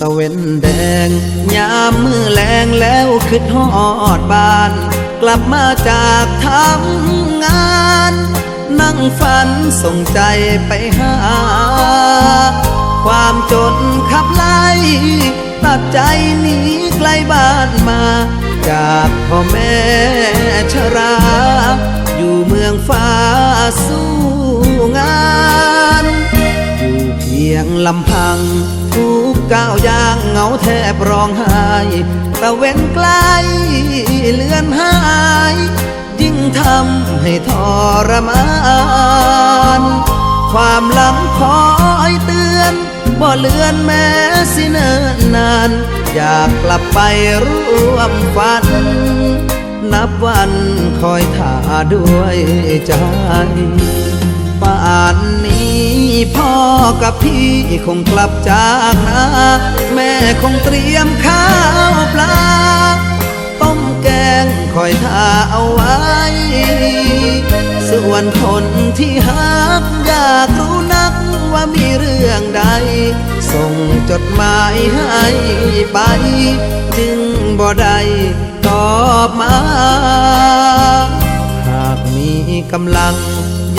ตะเวนแดง ยามมือแรงแล้วขึ้นฮอดบ้าน กลับมาจากทำงาน นั่งฝันส่งใจไปหา ความจนขับไล่ตัดใจหนีไกลบ้านมา จากพ่อแม่ชรา อยู่เมืองฟ้าสู้ ลำพังทุกก้าวย่างเหงาแทบร้องไห้ตะเว้นไกลเลือนหาย ยิ่งทำให้ทรมาน ความหลังคอยเตือนบ่เลือนแม้สิเนิ่นนาน อยากกลับไปร่วมฝัน นับวันคอยท่าด้วยใจป่านนี้ พ่อกับพี่คงกลับจากนาแม่คงเตรียมข้าวปลา ต้มแกงคอยท่าเอาไว้ ส่วนคนที่หักอยากรู้นักว่ามีเรื่องใด ส่งจดหมายให้ไป จึงบ่ได้ตอบมา หากมีกำลัง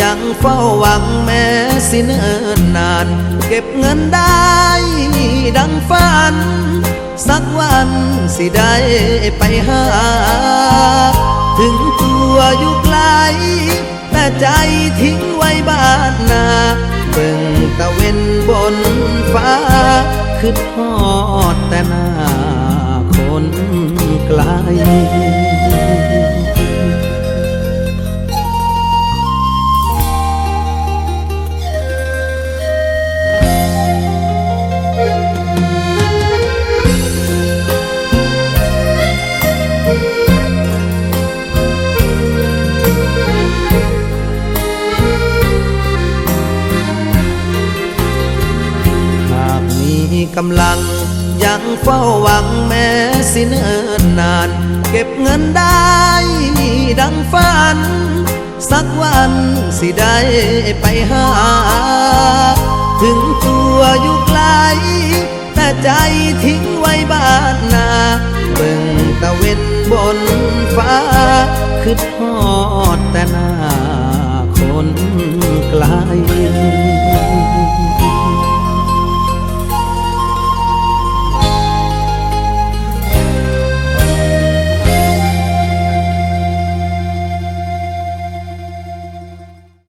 ยังเฝ้าหวังแม้ สิเนิ่นนาน เก็บเงินได้ ดังฝัน สักวันสิได้ไปหา ถึงตัวอยู่ไกล แต่ใจทิ้งไว้บ้านนาเบิ่งตะเวนบนฟ้าคือทอดแต่หน้าคนไกล กำลัง ยังเฝ้าหวังแม้สิเนิ่นนาน เก็บเงินได้ดังฝัน สักวันสิได้ไปหา ถึงตัวอยู่ไกล แต่ใจทิ้งไว้บ้านนาเบิ่งตะเวนบนฟ้าคือทอดแต่หน้าคนไกล